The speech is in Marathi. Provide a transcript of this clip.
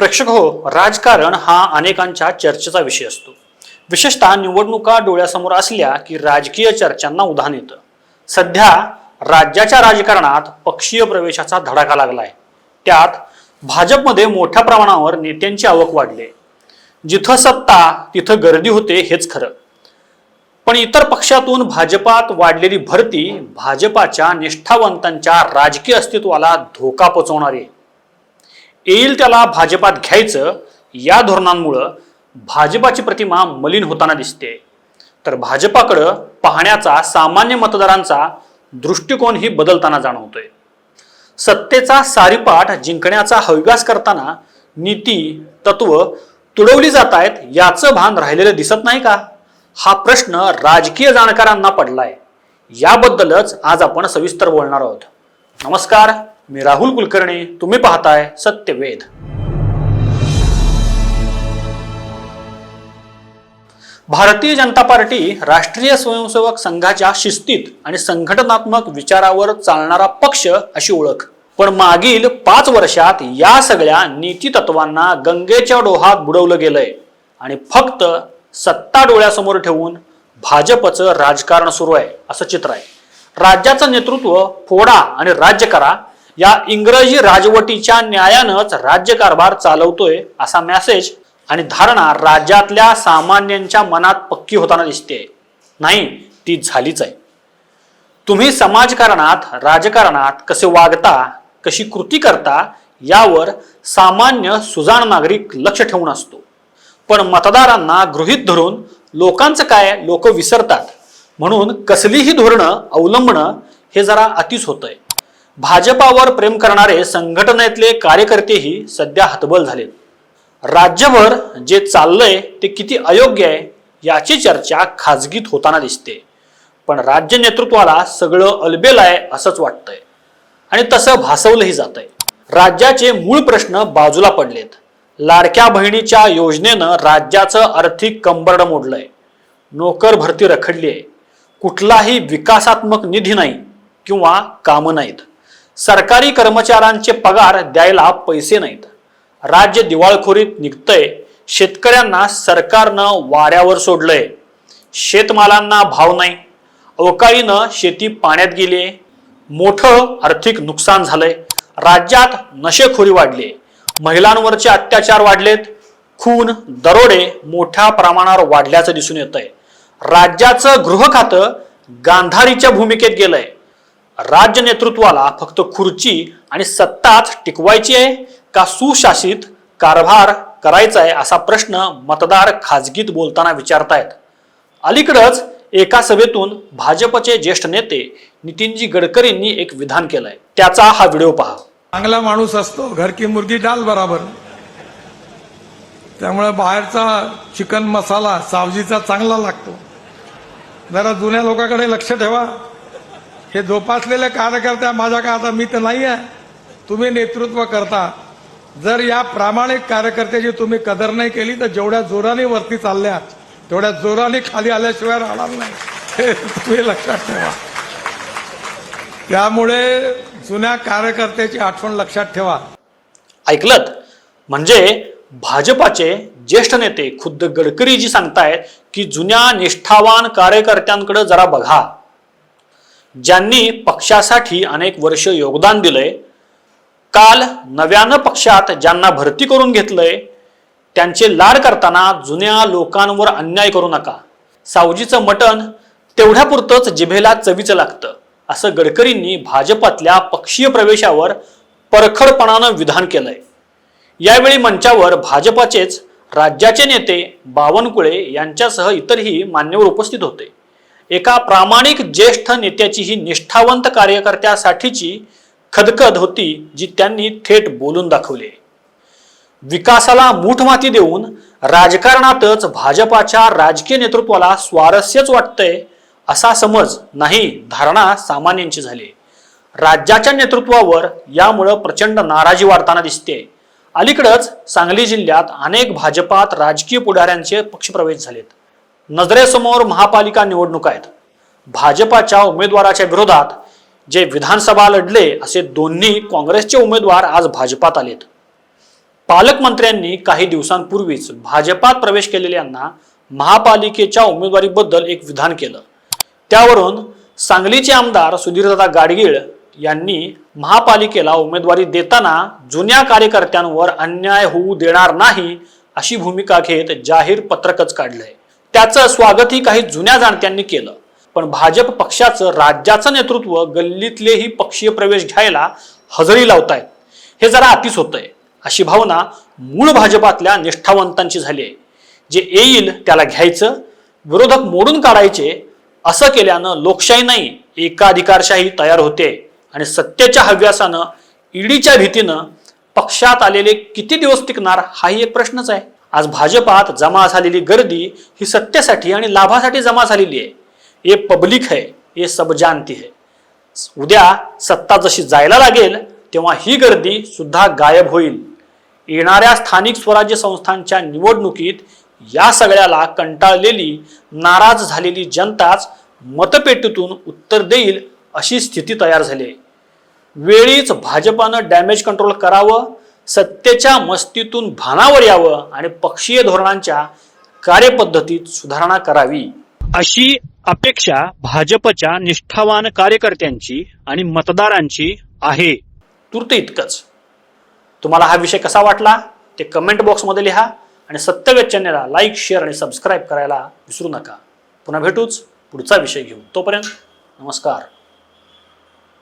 प्रेक्षक हो राजकारण हा अनेकांच्या चर्चेचा विषय असतो. विशेषतः निवडणुका डोळ्यासमोर असल्या की राजकीय चर्चांना उधाण येतं. सध्या राज्याच्या राजकारणात पक्षीय प्रवेशाचा धडाका लागलाय. त्यात भाजपमध्ये मोठ्या प्रमाणावर नेत्यांची आवक वाढली आहे. जिथं सत्ता तिथं गर्दी होते हेच खरं. पण इतर पक्षातून भाजपात वाढलेली भरती भाजपाच्या निष्ठावंतांच्या राजकीय अस्तित्वाला धोका पोचवणारी आहे. येईल त्याला भाजपात घ्यायचं या धोरणांमुळं भाजपाची प्रतिमा मलिन होताना दिसते. तर भाजपाकडं पाहण्याचा सामान्य मतदारांचा दृष्टिकोनही बदलताना जाणवतोय. सत्तेचा सारीपाठ जिंकण्याचा हविवास करताना नीती तत्व तुडवली जात आहेत याचं भान राहिलेलं दिसत नाही का? हा प्रश्न राजकीय जाणकारांना पडलाय. याबद्दलच आज आपण सविस्तर बोलणार आहोत. नमस्कार. मी राहुल कुलकर्णी तुम्ही पाहताय सत्यवेद भारतीय जनता पार्टी राष्ट्रीय स्वयंसेवक संघाच्या शिस्तीत आणि संघटनात्मक विचारावर चालणारा पक्ष अशी ओळख. पण मागील पाच वर्षात या सगळ्या नीती तत्वांना गंगेच्या डोहात बुडवलं गेलंय आणि फक्त सत्ता डोळ्यासमोर ठेवून भाजपचं राजकारण सुरू आहे असं चित्र आहे. राज्याचं नेतृत्व फोडा आणि राज्य करा या इंग्रजी राजवटीच्या न्यायानंच राज्यकारभार चालवतोय असा मेसेज आणि धारणा राज्यातल्या सामान्यांच्या मनात पक्की होताना दिसते नाही ती झालीच आहे. तुम्ही समाजकारणात राजकारणात कसे वागता कशी कृती करता यावर सामान्य सुजाण नागरिक लक्ष ठेवून असतो. पण मतदारांना गृहीत धरून लोकांचं काय लोक विसरतात? म्हणून कसलीही धोरणं अवलंबणं हे जरा अतिच होतंय. भाजपावर प्रेम करणारे संघटनेतले कार्यकर्तेही सध्या हतबल झालेत राज्यभर जे चाललंय ते किती अयोग्य आहे याची चर्चा खाजगीत होताना दिसते. पण राज्य नेतृत्वाला सगळं अलबेल आहे असंच वाटतंय. आणि तसं भासवलंही जातंय. राज्याचे मूळ प्रश्न बाजूला पडलेत. लाडक्या बहिणीच्या योजनेनं राज्याचं आर्थिक कंबरड मोडलंय. नोकर भरती रखडली आहे कुठलाही विकासात्मक निधी नाही किंवा कामं नाहीत. सरकारी कर्मचाऱ्यांचे पगार द्यायला पैसे नाहीत. राज्य दिवाळखोरीत निघतंय. शेतकऱ्यांना सरकारनं वाऱ्यावर सोडलंय. शेतमालांना भाव नाही. अवकाळीनं शेती पाण्यात गेली मोठं आर्थिक नुकसान झालंय. राज्यात नशेखोरी वाढली. महिलांवरचे अत्याचार वाढलेत. खून दरोडे मोठ्या प्रमाणावर वाढल्याचं दिसून येत आहे राज्याचं गृह खातं गांधारीच्या भूमिकेत गेलंय. राज्य नेतृत्वाला फक्त खुर्ची आणि सत्ताच टिकवायची आहे का सुशासित कारभार करायचा आहे असा प्रश्न मतदार खाजगीत बोलताना विचारतायत. अलीकडंच एका सभेतून भाजपचे ज्येष्ठ नेते नितीनजी गडकरींनी एक विधान केलंय. त्याचा हा व्हिडिओ पहा. चांगला माणूस असतो घर की मुर्गी डाल बराबर. त्यामुळे बाहेरचा चिकन मसाला सावजीचा चांगला लागतो. जरा जुन्या लोकांकडे लक्ष ठेवा. हे जोपासलेले कार्यकर्ते माझ्या का आता मी तर नाही आहे तुम्ही नेतृत्व करता. जर या प्रामाणिक कार्यकर्त्याची तुम्ही कदर नाही केली तर जेवढ्या जोराने वरती चालल्या तेवढ्या जोराने खाली आल्याशिवाय राहणार नाही. हे तुम्ही लक्षात ठेवा. त्यामुळे जुन्या कार्यकर्त्याची आठवण लक्षात ठेवा. ऐकलत? म्हणजे भाजपाचे ज्येष्ठ नेते खुद्द गडकरी जी सांगतायत की जुन्या निष्ठावान कार्यकर्त्यांकडे जरा बघा. ज्यांनी पक्षासाठी अनेक वर्ष योगदान दिलंय काल नव्यानं पक्षात ज्यांना भरती करून घेतलंय त्यांचे लाड करताना जुन्या लोकांवर अन्याय करू नका. सावजीचं मटण तेवढ्यापुरतंच जिभेला चवीचं लागतं असं गडकरींनी भाजपातल्या पक्षीय प्रवेशावर परखडपणानं विधान केलंय. यावेळी मंचावर भाजपाचेच राज्याचे नेते बावनकुळे यांच्यासह इतरही मान्यवर उपस्थित होते. एका प्रामाणिक ज्येष्ठ नेत्याची ही निष्ठावंत कार्यकर्त्यासाठीची खदखद होती जी त्यांनी थेट बोलून दाखवली. विकासाला मूठ माती देऊन राजकारणातच भाजपाच्या राजकीय नेतृत्वाला स्वारस्यच वाटतंय असा समज नाही धारणा सामान्यांची झाली. राज्याच्या नेतृत्वावर यामुळं प्रचंड नाराजी वाढताना दिसते. अलीकडंच सांगली जिल्ह्यात अनेक भाजपात राजकीय पुढाऱ्यांचे पक्षप्रवेश झालेत. नजरेसमोर महापालिका निवडणुका आहेत. भाजपाच्या उमेदवाराच्या विरोधात जे विधानसभा लढले असे दोन्ही काँग्रेसचे उमेदवार आज भाजपात आलेत. पालकमंत्र्यांनी काही दिवसांपूर्वीच भाजपात प्रवेश केलेल्यांना महापालिकेच्या उमेदवारीबद्दल एक विधान केलं. त्यावरून सांगलीचे आमदार सुधीरदादा गाडगीळ यांनी महापालिकेला उमेदवारी देताना जुन्या कार्यकर्त्यांवर अन्याय होऊ देणार नाही अशी भूमिका घेत जाहीर पत्रकच काढलंय. त्याचं स्वागतही काही जुन्या जाणत्यांनी केलं. पण भाजप पक्षाचं राज्याचं नेतृत्व गल्लीतलेही पक्षीय प्रवेश घ्यायला हजेरी लावतायत. हे जरा अतिच होतंय. अशी भावना मूळ भाजपातल्या निष्ठावंतांची झाली आहे. जे येईल त्याला घ्यायचं विरोधक मोडून काढायचे असं केल्यानं लोकशाही नाही एकाधिकारशाही तयार होते. आणि सत्तेच्या हव्यासानं ईडीच्या भीतीनं पक्षात आलेले किती दिवस टिकणार हाही एक प्रश्नच आहे. आज भाजपात जमा झालेली गर्दी ही सत्तेसाठी आणि लाभासाठी जमा झालेली आहे. हे पब्लिक है हे सबजानती आहे. है उद्या सत्ता जशी जायला लागेल तेव्हा ही गर्दी सुद्धा गायब होईल. येणाऱ्या स्थानिक स्वराज्य संस्थांच्या निवडणुकीत या सगळ्याला कंटाळलेली नाराज झालेली जनताच मतपेटीतून उत्तर देईल अशी स्थिती तयार झाली आहे. वेळीच भाजपानं डॅमेज कंट्रोल करावं सत्तेच्या मस्तीतून भानावर यावं आणि पक्षीय धोरणांच्या कार्यपद्धतीत सुधारणा करावी. अशी अपेक्षा भाजपच्या निष्ठावान कार्यकर्त्यांची आणि मतदारांची आहे. तुर्त इतकंच. तुम्हाला हा विषय कसा वाटला? ते कमेंट बॉक्समध्ये लिहा आणि सत्यवेद चॅनेलला लाईक शेअर आणि सबस्क्राईब करायला विसरू नका. पुन्हा भेटूच पुढचा विषय घेऊ तोपर्यंत नमस्कार.